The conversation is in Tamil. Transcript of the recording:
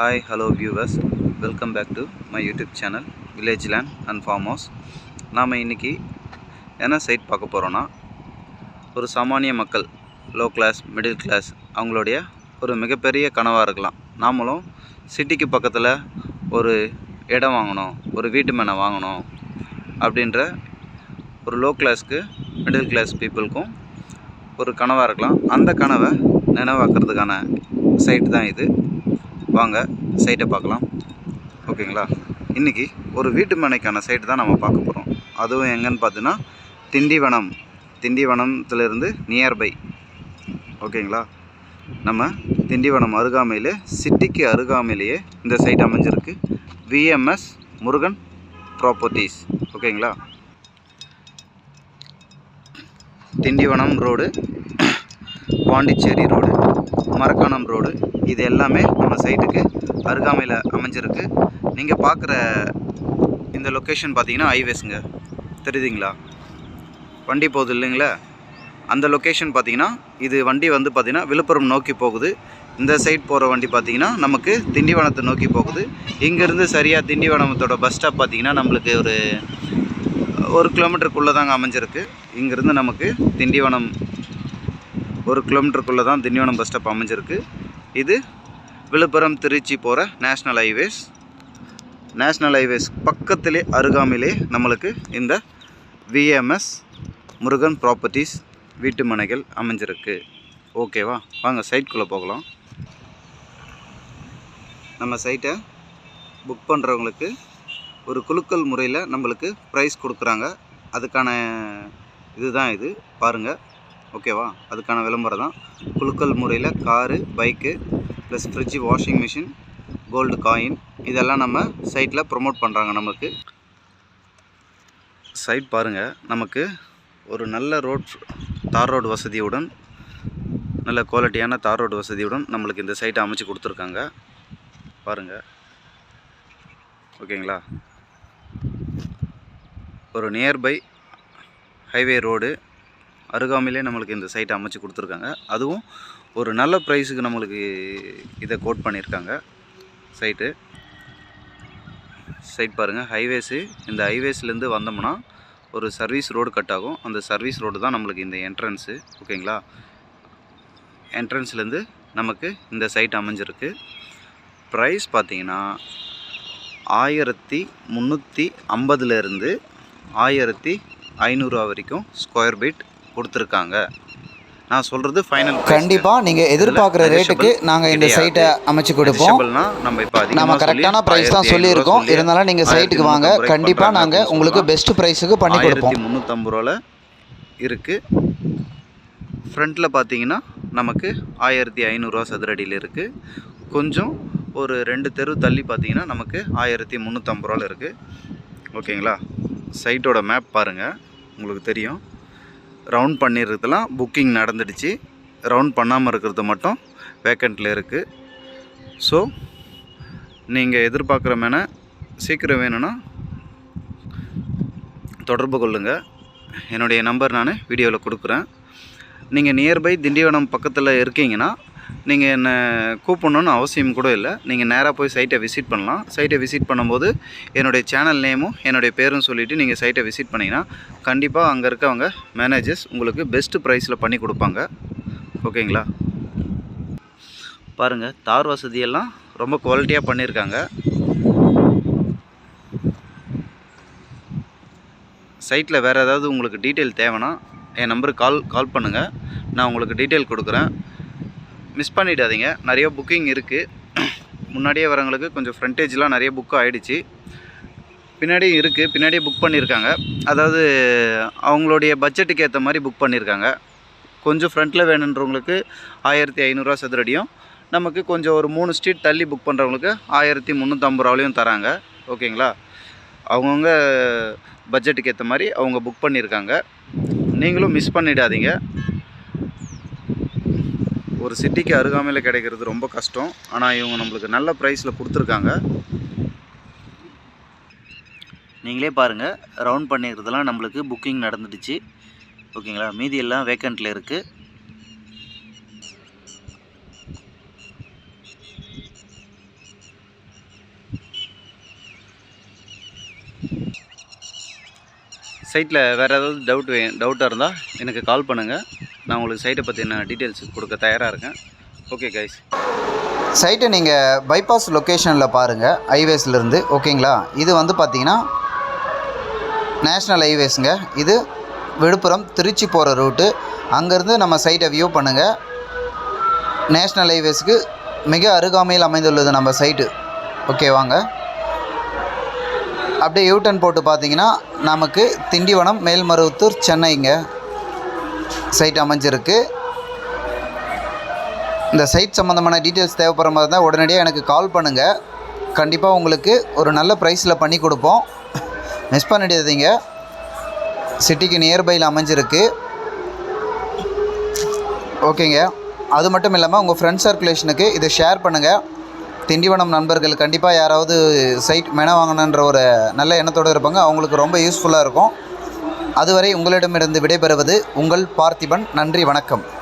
Hi hello viewers welcome back to my YouTube channel village land and farm house நாம் இன்றைக்கி என்ன சைட் பார்க்க போகிறோன்னா ஒரு சாமானிய மக்கள் லோ கிளாஸ் மிடில் கிளாஸ் அவங்களுடைய ஒரு மிகப்பெரிய கனவாக இருக்கலாம். நாமளும் சிட்டிக்கு பக்கத்தில் ஒரு இடம் வாங்கணும் ஒரு வீட்டு மேனை வாங்கணும் அப்படின்ற ஒரு லோ கிளாஸ்க்கு மிடில் கிளாஸ் பீப்புளுக்கும் ஒரு கனவாக இருக்கலாம். அந்த கனவை நினைவாக்கிறதுக்கான சைட் தான் இது. வாங்க சைட்டை பார்க்கலாம். ஓகேங்களா? இன்றைக்கி ஒரு வீட்டு மனைக்கான சைட்டு தான் நம்ம பார்க்க போகிறோம் அதுவும் எங்கன்னு பார்த்தீங்கன்னா திண்டிவனம். திண்டிவனத்துலேருந்து நியர்பை ஓகேங்களா? நம்ம திண்டிவனம் அருகாமையில் சிட்டிக்கு அருகாமையிலேயே இந்த சைட் அமைஞ்சிருக்கு. விஎம்எஸ் முருகன் ப்ராப்பர்ட்டிஸ் ஓகேங்களா? Tindivanam road Pondicherry road Marakkanam road. இது எல்லாமே நம்ம சைட்டுக்கு அருகாமையில் அமைஞ்சிருக்கு. நீங்கள் பார்க்குற இந்த லொக்கேஷன் பார்த்தீங்கன்னா ஹைவேஸுங்க தெரியுதுங்களா? வண்டி போகுது இல்லைங்களா? அந்த லொக்கேஷன் பார்த்தீங்கன்னா இது வண்டி வந்து பார்த்திங்கன்னா விழுப்புரம் நோக்கி போகுது. இந்த சைட் போகிற வண்டி பார்த்தீங்கன்னா நமக்கு திண்டிவனத்தை நோக்கி போகுது. இங்கேருந்து சரியாக திண்டிவனத்தோட பஸ் ஸ்டாப் பார்த்தீங்கன்னா நம்மளுக்கு ஒரு ஒரு கிலோமீட்டருக்குள்ளே தாங்க அமைஞ்சிருக்கு. இங்கேருந்து நமக்கு திண்டிவனம் ஒரு கிலோமீட்டருக்குள்ளே தான் திண்டிவனம் பஸ் ஸ்டாப் அமைஞ்சிருக்கு. இது விழுப்புரம் திருச்சி போகிற நேஷ்னல் ஹைவேஸ் நேஷ்னல் ஹைவேஸ் பக்கத்திலே அருகாமையிலே நம்மளுக்கு இந்த விஎம்எஸ் முருகன் ப்ராப்பர்ட்டிஸ் வீட்டு மனைகள் அமைஞ்சிருக்கு. ஓகேவா வாங்க சைட்குள்ளே போகலாம். நம்ம சைட்டை புக் பண்ணுறவங்களுக்கு ஒரு குலுக்கல் முறையில் நம்மளுக்கு ப்ரைஸ் கொடுக்குறாங்க. அதுக்கான இதுதான் இது. பாருங்கள் ஓகேவா? அதுக்கான விளம்பரம் தான் குலுக்கல் முறையில் car bike plus fridge washing machine gold coin இதெல்லாம் நம்ம சைட்டில் ப்ரொமோட் பண்ணுறாங்க நமக்கு. சைட் பாருங்கள் நமக்கு ஒரு நல்ல ரோட் தார் ரோடு வசதியுடன் நல்ல குவாலிட்டியான தார் ரோடு வசதியுடன் நம்மளுக்கு இந்த சைட்டை அமைச்சு கொடுத்துருக்காங்க. பாருங்கள் ஓகேங்களா? ஒரு நியர்பை ஹைவே ரோடு அருகாமையிலே நம்மளுக்கு இந்த சைட்டை அமைச்சு கொடுத்துருக்காங்க. அதுவும் ஒரு நல்ல ப்ரைஸுக்கு நம்மளுக்கு இதை கோட் பண்ணியிருக்காங்க. சைட்டு சைட் பாருங்கள் ஹைவேஸு இந்த ஹைவேஸ்லேருந்து வந்தோம்னா ஒரு சர்வீஸ் ரோடு கட் ஆகும். அந்த சர்வீஸ் ரோடு தான் நம்மளுக்கு இந்த என்ட்ரன்ஸு ஓகேங்களா என்ட்ரன்ஸ்லேருந்து நமக்கு இந்த சைட் அமைஞ்சிருக்கு. ப்ரைஸ் பார்த்தீங்கன்னா ஆயிரத்தி முந்நூற்றி ஐம்பதுலேருந்து ஆயிரத்தி ஐநூறுரூவா வரைக்கும் ஸ்கொயர் பீட் கொடுத்துருக்காங்க. நான் சொல்கிறது ஃபைனல் கண்டிப்பா நீங்க எதிர்பார்க்குற ரேட்டுக்கு நாங்க இந்த சைட்டை அமைச்சு கொடுப்போம். நம்ம இப்போ நம்ம கரெக்டான பிரைஸ் தான் சொல்லியிருக்கோம். இருந்தாலும் நீங்க சைட்டுக்கு வாங்க. கண்டிப்பா நாங்க உங்களுக்கு பெஸ்ட் பிரைஸுக்கு பண்ணி கொடுப்போம். முந்நூற்றம்பது ரூபாவில் இருக்குது ஃப்ரண்ட்டில் பார்த்தீங்கன்னா நமக்கு ஆயிரத்தி ஐநூறுரூவா சதுரடியில் இருக்குது கொஞ்சம் ஒரு ரெண்டு தெரு தள்ளி பார்த்தீங்கன்னா நமக்கு ஆயிரத்தி முந்நூற்றம்பது ரூபாவில் இருக்குது ஓகேங்களா? சைட்டோட மேப் பாருங்கள் உங்களுக்கு தெரியும். ரவுண்ட் பண்ணிடுறதுலாம் புக்கிங் நடந்துடுச்சு. ரவுண்ட் பண்ணாமல் இருக்கிறது மட்டும் வேக்கண்ட்டில் இருக்குது ஸோ நீங்கள் எதிர்பார்க்குற மேன சீக்கிரம் வேணும்னா தொடர்பு கொள்ளுங்கள் என்னுடைய நம்பர் நான் வீடியோவில் கொடுக்குறேன். நீங்கள் நியர்பை திண்டிவனம் பக்கத்தில் இருக்கீங்கன்னா நீங்கள் என்னை கூப்பிடணுன்னு அவசியம் கூட இல்லை. நீங்கள் நேராக போய் சைட்டை விசிட் பண்ணலாம். சைட்டை விசிட் பண்ணும்போது என்னுடைய சேனல் நேமும் என்னுடைய பேரும் சொல்லிவிட்டு நீங்கள் சைட்டை விசிட் பண்ணிங்கன்னா கண்டிப்பாக அங்கே இருக்கவங்க மேனேஜர்ஸ் உங்களுக்கு பெஸ்ட்டு ப்ரைஸில் பண்ணி கொடுப்பாங்க. ஓகேங்களா? பாருங்கள் தார் வசதியெல்லாம் ரொம்ப குவாலிட்டியாக பண்ணியிருக்காங்க சைட்டில் வேறு ஏதாவது உங்களுக்கு டீட்டெயில் தேவைன்னா என் நம்பருக்கு கால் கால் பண்ணுங்கள் நான் உங்களுக்கு டீட்டெயில் கொடுக்குறேன். மிஸ் பண்ணிடாதீங்க. நிறைய புக்கிங் இருக்குது முன்னாடியே வரவங்களுக்கு கொஞ்சம் ஃப்ரண்டேஜ்லாம் நிறைய புக் ஆகிடுச்சு பின்னாடியும் இருக்குது பின்னாடியே புக் பண்ணியிருக்காங்க அதாவது அவங்களுடைய பட்ஜெட்டுக்கு ஏற்ற மாதிரி புக் பண்ணியிருக்காங்க கொஞ்சம் ஃப்ரண்ட்டில் வேணுன்றவங்களுக்கு ஆயிரத்தி ஐநூறுரூவா சதுரடியும் நமக்கு கொஞ்சம் ஒரு மூணு ஸ்ட்ரீட் தள்ளி புக் பண்ணுறவங்களுக்கு ஆயிரத்தி முந்நூற்றம்பது ரூபாலையும் தராங்க. ஓகேங்களா? அவங்கவுங்க பட்ஜெட்டுக்கு ஏற்ற மாதிரி அவங்க புக் பண்ணியிருக்காங்க நீங்களும் மிஸ் பண்ணிடாதீங்க. ஒரு சிட்டிக்கு அருகாமையில் கிடைக்கிறது ரொம்ப கஷ்டம். ஆனால் இவங்க நம்மளுக்கு நல்ல ப்ரைஸில் கொடுத்துருக்காங்க. நீங்களே பாருங்கள் ரவுண்ட் பண்ணிக்கிறதுலாம் நம்மளுக்கு புக்கிங் நடந்துடுச்சு. ஓகேங்களா மீதியெல்லாம் வேக்கண்ட்டில் இருக்குது சைட்டில் வேறு ஏதாவது டவுட் வே டவுட்டாக இருந்தால் எனக்கு கால் பண்ணுங்கள் நான் உங்களுக்கு சைட்டை பற்றின டீட்டெயில்ஸ் கொடுக்க தயாராக இருக்கேன். ஓகே கைஸ் சைட்டை நீங்கள் பைபாஸ் லொக்கேஷனில் பாருங்கள் ஹைவேஸ்லேருந்து ஓகேங்களா இது வந்து பார்த்தீங்கன்னா நேஷ்னல் ஹைவேஸுங்க இது விழுப்புரம் திருச்சி போகிற ரூட்டு அங்கேருந்து நம்ம சைட்டை வியூ பண்ணுங்கள் நேஷ்னல் ஹைவேஸுக்கு மிக அருகாமையில் அமைந்துள்ளது நம்ம சைட்டு ஓகே வாங்க. அப்படியே யூட்டன் போட்டு பார்த்தீங்கன்னா நமக்கு திண்டிவனம் மேல்மருவத்தூர் சென்னைங்க. சைட் அமைஞ்சிருக்கு. இந்த சைட் சம்மந்தமான டீட்டெயில்ஸ் தேவைப்படுற மாதிரி இருந்தால் உடனடியாக எனக்கு கால் பண்ணுங்கள் கண்டிப்பாக உங்களுக்கு ஒரு நல்ல ப்ரைஸில் பண்ணி கொடுப்போம். மிஸ் பண்ணிடாதீங்க. சிட்டிக்கு நியர்பையில் அமைஞ்சிருக்கு. ஓகேங்க அது மட்டும் இல்லாமல் உங்கள் ஃப்ரெண்ட் சர்க்குலேஷனுக்கு இதை ஷேர் பண்ணுங்கள் திண்டிவனம் நண்பர்கள் கண்டிப்பாக யாராவது சைட் மென வாங்கணுன்ற ஒரு நல்ல எண்ணத்தோடு இருப்பாங்க. அவங்களுக்கு ரொம்ப யூஸ்ஃபுல்லாக இருக்கும். அதுவரை உங்களிடமிருந்து விடைபெறுவது உங்கள் பார்த்திபன். நன்றி வணக்கம்.